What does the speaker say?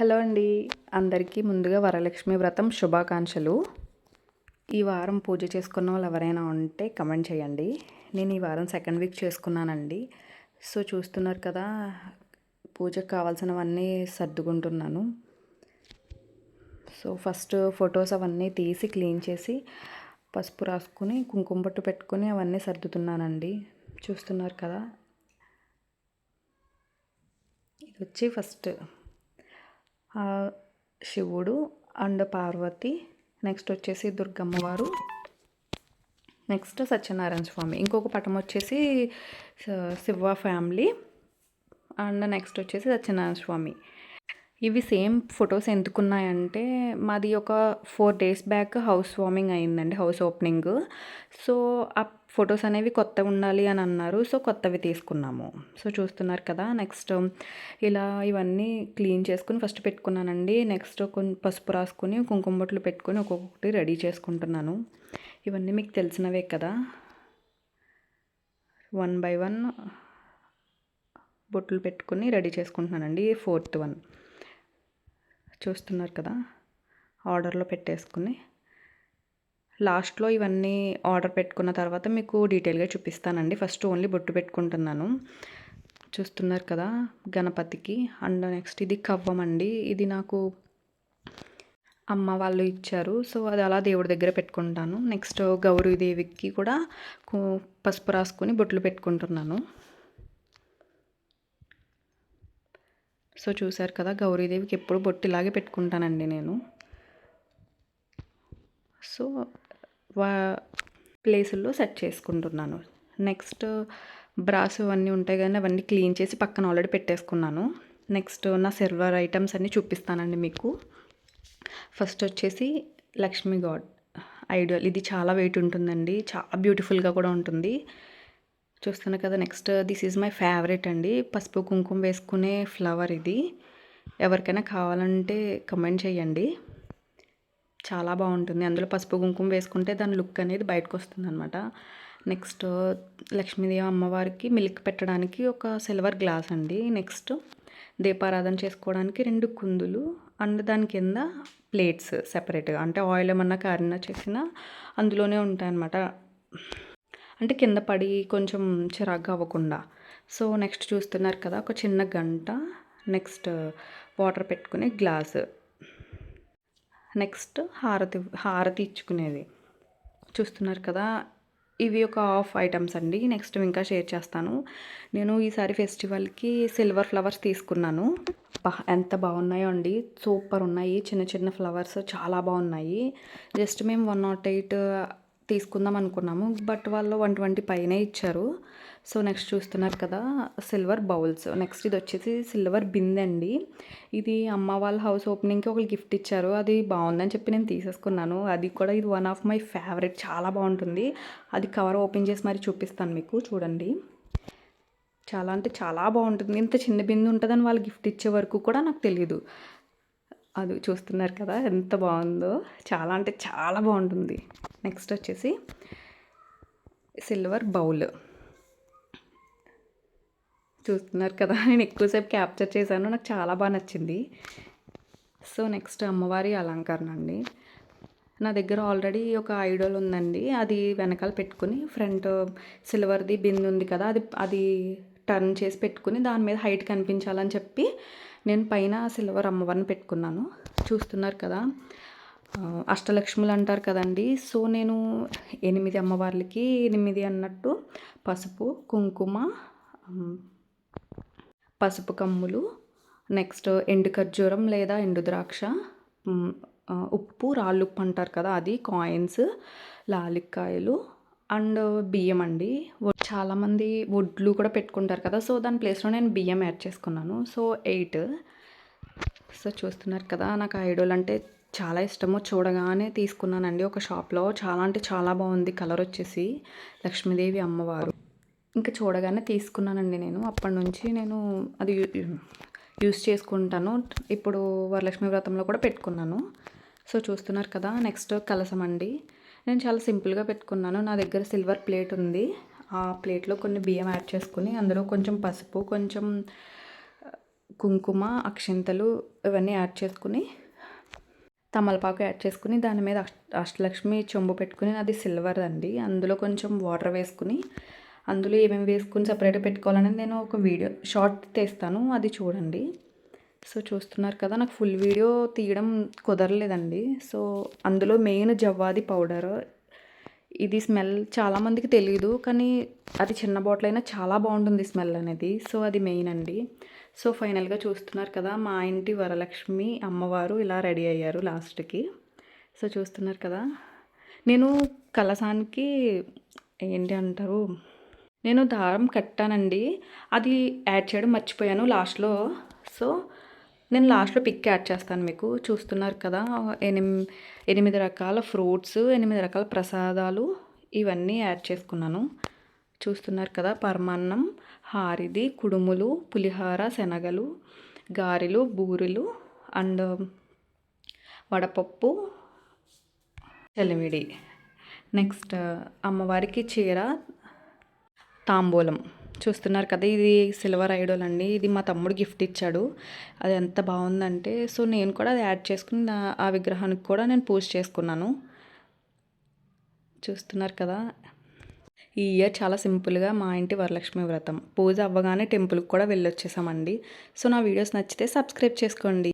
Hello అండి. అందరికీ ముందుగా వరలక్ష్మి వ్రతం శుభాకాంక్షలు. ఈ వారం పూజ చేసుకున్న వాళ్ళు ఎవరైనా ఉంటే కమెంట్ చేయండి. నేను ఈ వారం సెకండ్ వీక్ చేసుకున్నానండి. సో చూస్తున్నారు కదా పూజకు కావాల్సినవన్నీ సర్దుకుంటున్నాను. సో ఫస్ట్ ఫొటోస్ అవన్నీ తీసి క్లీన్ చేసి పసుపు రాసుకుని కుంకుమ బొట్టు పెట్టుకుని అవన్నీ సర్దుతున్నానండి. చూస్తున్నారు కదా? ఇది వచ్చి ఫస్ట్ శివుడు అండ్ పార్వతి నెక్స్ట్ వచ్చేసి దుర్గమ్మవారు నెక్స్ట్ సత్యనారాయణ స్వామి. ఇంకొక పటం వచ్చేసి శివ ఫ్యామిలీ అండ్ నెక్స్ట్ వచ్చేసి సత్యనారాయణ స్వామి. ఇవి సేమ్ ఫొటోస్ ఎందుకున్నాయంటే మాది ఒక four days back house warming అయిందండి హౌస్ ఓపెనింగ్. సో ఆ ఫొటోస్ అనేవి కొత్త ఉండాలి అని అన్నారు. సో కొత్తవి తీసుకున్నాము. సో చూస్తున్నారు కదా నెక్స్ట్ ఇలా ఇవన్నీ క్లీన్ చేసుకుని ఫస్ట్ పెట్టుకున్నానండి. నెక్స్ట్ కొన్ని పసుపు రాసుకుని కుంకుమ బొట్లు పెట్టుకుని ఒక్కొక్కటి రెడీ చేసుకుంటున్నాను. ఇవన్నీ మీకు తెలిసినవే కదా. వన్ బై వన్ బొట్లు పెట్టుకుని రెడీ చేసుకుంటున్నానండి ఫోర్త్ వన్. చూస్తున్నారు కదా ఆర్డర్లో పెట్టేసుకుని. లాస్ట్లో ఇవన్నీ ఆర్డర్ పెట్టుకున్న తర్వాత మీకు డీటెయిల్గా చూపిస్తానండి. ఫస్ట్ ఓన్లీ బొట్టు పెట్టుకుంటున్నాను. చూస్తున్నారు కదా గణపతికి. అండ్ నెక్స్ట్ ఇది కవ్వం అండి ఇది నాకు అమ్మ వాళ్ళు ఇచ్చారు. సో అది అలా దేవుడి దగ్గర పెట్టుకుంటాను. నెక్స్ట్ గౌరీదేవికి కూడా పసుపు రాసుకొని బొట్లు పెట్టుకుంటున్నాను. సో చూశారు కదా గౌరీదేవికి ఎప్పుడు బొట్టు ఇలాగే పెట్టుకుంటానండి నేను. సో వా ప్లేసుల్లో సెట్ చేసుకుంటున్నాను. నెక్స్ట్ బ్రాస్ అవన్నీ ఉంటాయి కానీ అవన్నీ క్లీన్ చేసి పక్కన ఆల్రెడీ పెట్టేసుకున్నాను. నెక్స్ట్ నా సిల్వర్ ఐటమ్స్ అన్నీ చూపిస్తానండి మీకు. ఫస్ట్ వచ్చేసి లక్ష్మీ గాడ్ ఐడియల్ ఇది చాలా వెయిట్ ఉంటుందండి చాలా బ్యూటిఫుల్గా కూడా ఉంటుంది. చూస్తాను కదా next this is my favourite అండి. పసుపు కుంకుమ వేసుకునే ఫ్లవర్ ఇది. ఎవరికైనా కావాలంటే కమెంట్ చేయండి. చాలా బాగుంటుంది. అందులో పసుపు కుంకుమ వేసుకుంటే దాని లుక్ అనేది బయటకు వస్తుంది అనమాట నెక్స్ట్ లక్ష్మీదేవి అమ్మవారికి మిల్క్ పెట్టడానికి ఒక సిల్వర్ గ్లాస్ అండి. నెక్స్ట్ దీపారాధన చేసుకోవడానికి రెండు కుందులు అండ్ దాని కింద ప్లేట్స్ సెపరేట్గా అంటే ఆయిల్ ఏమన్నా కారినా చేసినా అందులోనే ఉంటాయన్నమాట. అంటే కింద పడి కొంచెం చిరాగ్గా అవ్వకుండా. సో నెక్స్ట్ చూస్తున్నారు కదా ఒక చిన్న గంట. నెక్స్ట్ వాటర్ పెట్టుకునే గ్లాస్. నెక్స్ట్ హారతి హారతి ఇచ్చుకునేది. చూస్తున్నారు కదా ఇవి ఒక ఆఫ్ ఐటమ్స్ అండి. నెక్స్ట్ ఇంకా షేర్ చేస్తాను. నేను ఈసారి ఫెస్టివల్కి సిల్వర్ ఫ్లవర్స్ తీసుకున్నాను. ఎంత బాగున్నాయో అండి. సూపర్ ఉన్నాయి. చిన్న చిన్న ఫ్లవర్స్ చాలా బాగున్నాయి. జస్ట్ మేము వన్ నాట్ ఎయిట్ తీసుకుందాం అనుకున్నాము. బట్ వాళ్ళు వన్ ట్వంటీ పైనే ఇచ్చారు. సో నెక్స్ట్ చూస్తున్నారు కదా సిల్వర్ బౌల్స్. నెక్స్ట్ ఇది వచ్చేసి సిల్వర్ బింద్ అండి. ఇది అమ్మ వాళ్ళ హౌస్ ఓపెనింగ్కి ఒకరు గిఫ్ట్ ఇచ్చారు. అది బాగుందని చెప్పి నేను తీసేసుకున్నాను. అది కూడా ఇది వన్ ఆఫ్ మై ఫేవరెట్. చాలా బాగుంటుంది. అది కవర్ ఓపెన్ చేసి మరి చూపిస్తాను మీకు. చూడండి. చాలా అంటే చాలా బాగుంటుంది. ఇంత చిన్న బిందు ఉంటుందని వాళ్ళు గిఫ్ట్ ఇచ్చే వరకు కూడా నాకు తెలియదు అది చూస్తున్నారు కదా ఎంత బాగుందో. చాలా అంటే చాలా బాగుంటుంది. నెక్స్ట్ వచ్చేసి సిల్వర్ బౌల్. చూస్తున్నారు కదా నేను ఎక్కువసేపు క్యాప్చర్ చేశాను నాకు చాలా బాగా నచ్చింది. సో నెక్స్ట్ అమ్మవారి అలంకరణ అండి. నా దగ్గర ఆల్రెడీ ఒక ఐడోల్ ఉందండి అది వెనకాల పెట్టుకుని ఫ్రంట్ సిల్వర్ది బిందు ఉంది కదా అది అది టర్న్ చేసి పెట్టుకుని దాని మీద హైట్ కనిపించాలని చెప్పి నేను పైన సిల్వర్ అమ్మవారిని పెట్టుకున్నాను. చూస్తున్నారు కదా అష్టలక్ష్ములు అంటారు కదండి. సో నేను ఎనిమిది అమ్మవార్లకి ఎనిమిది అన్నట్టు పసుపు కుంకుమ పసుపు కమ్ములు నెక్స్ట్ ఎండు ఖర్జూరం లేదా ఎండు ద్రాక్ష ఉప్పు రాళ్ళు ఉప్పు అంటారు కదా అది కాయిన్స్ లాలిక్కాయలు అండ్ బియ్యం అండి. చాలామంది వడ్లు కూడా పెట్టుకుంటారు కదా సో దాని ప్లేస్లో నేను బియ్యం యాడ్ చేసుకున్నాను. So eight. సో చూస్తున్నారు కదా నాకు ఐడోల్ అంటే చాలా ఇష్టము చూడగానే తీసుకున్నానండి ఒక షాప్లో. చాలా అంటే చాలా బాగుంది కలర్ వచ్చేసి లక్ష్మీదేవి అమ్మవారు. ఇంకా చూడగానే తీసుకున్నానండి నేను. అప్పటి నుంచి నేను అది యూస్ చేసుకుంటాను. ఇప్పుడు వరలక్ష్మి వ్రతంలో కూడా పెట్టుకున్నాను. సో చూస్తున్నారు కదా నెక్స్ట్ కలసం అండి నేను చాలా సింపుల్గా పెట్టుకున్నాను. నా దగ్గర సిల్వర్ ప్లేట్ ఉంది. ఆ ప్లేట్లో కొన్ని బియ్యం యాడ్ చేసుకుని అందులో కొంచెం పసుపు కొంచెం కుంకుమ అక్షింతలు ఇవన్నీ యాడ్ చేసుకుని తమలపాకు యాడ్ చేసుకుని దాని మీద అష్టలక్ష్మి చెంబు పెట్టుకుని అది సిల్వర్ అండి. అందులో కొంచెం వాటర్ వేసుకుని అందులో ఏమేమి వేసుకుని సపరేట్గా పెట్టుకోవాలని నేను ఒక వీడియో షార్ట్ తీస్తాను అది చూడండి. సో చూస్తున్నారు కదా నాకు ఫుల్ వీడియో తీయడం కుదరలేదండి. సో అందులో మెయిన్ జవ్వాది పౌడర్. ఇది స్మెల్ చాలామందికి తెలియదు కానీ అది చిన్న బాటిల్ అయినా చాలా బాగుంటుంది స్మెల్ అనేది. సో అది మెయిన్ అండి. సో ఫైనల్గా చూస్తున్నారు కదా మా ఇంటి వరలక్ష్మి అమ్మవారు ఇలా రెడీ అయ్యారు లాస్ట్కి. సో చూస్తున్నారు కదా నేను కలసానికి ఏంటి అంటారు నేను దారం కట్టానండి అది యాడ్ చేయడం మర్చిపోయాను లాస్ట్లో. సో నేను లాస్ట్లో పిక్ యాడ్ చేస్తాను మీకు చూస్తున్నారు కదా ఎనిమి ఎనిమిది రకాల ఫ్రూట్స్ ఎనిమిది రకాల ప్రసాదాలు ఇవన్నీ యాడ్ చేసుకున్నాను. చూస్తున్నారు కదా పరమాన్నం హారిది కుడుములు పులిహార శనగలు గారెలు బూరెలు అండ్ వడపప్పు చలిమిడి. నెక్స్ట్ అమ్మవారికి చీర తాంబూలం. చూస్తున్నారు కదా ఇది సిల్వర్ ఐడోల్ అండి. ఇది మా తమ్ముడు గిఫ్ట్ ఇచ్చాడు. అది ఎంత బాగుందంటే సో నేను కూడా అది యాడ్ చేసుకుని నా- ఆ విగ్రహానికి కూడా నేను పూజ చేసుకున్నాను. చూస్తున్నారు కదా ఈ ఇయర్ చాలా సింపుల్గా మా ఇంటి వరలక్ష్మి వ్రతం. పూజ అవ్వగానే టెంపుల్కి కూడా వెళ్ళొచ్చేసామండి. సో నా వీడియోస్ నచ్చితే సబ్స్క్రైబ్ చేసుకోండి.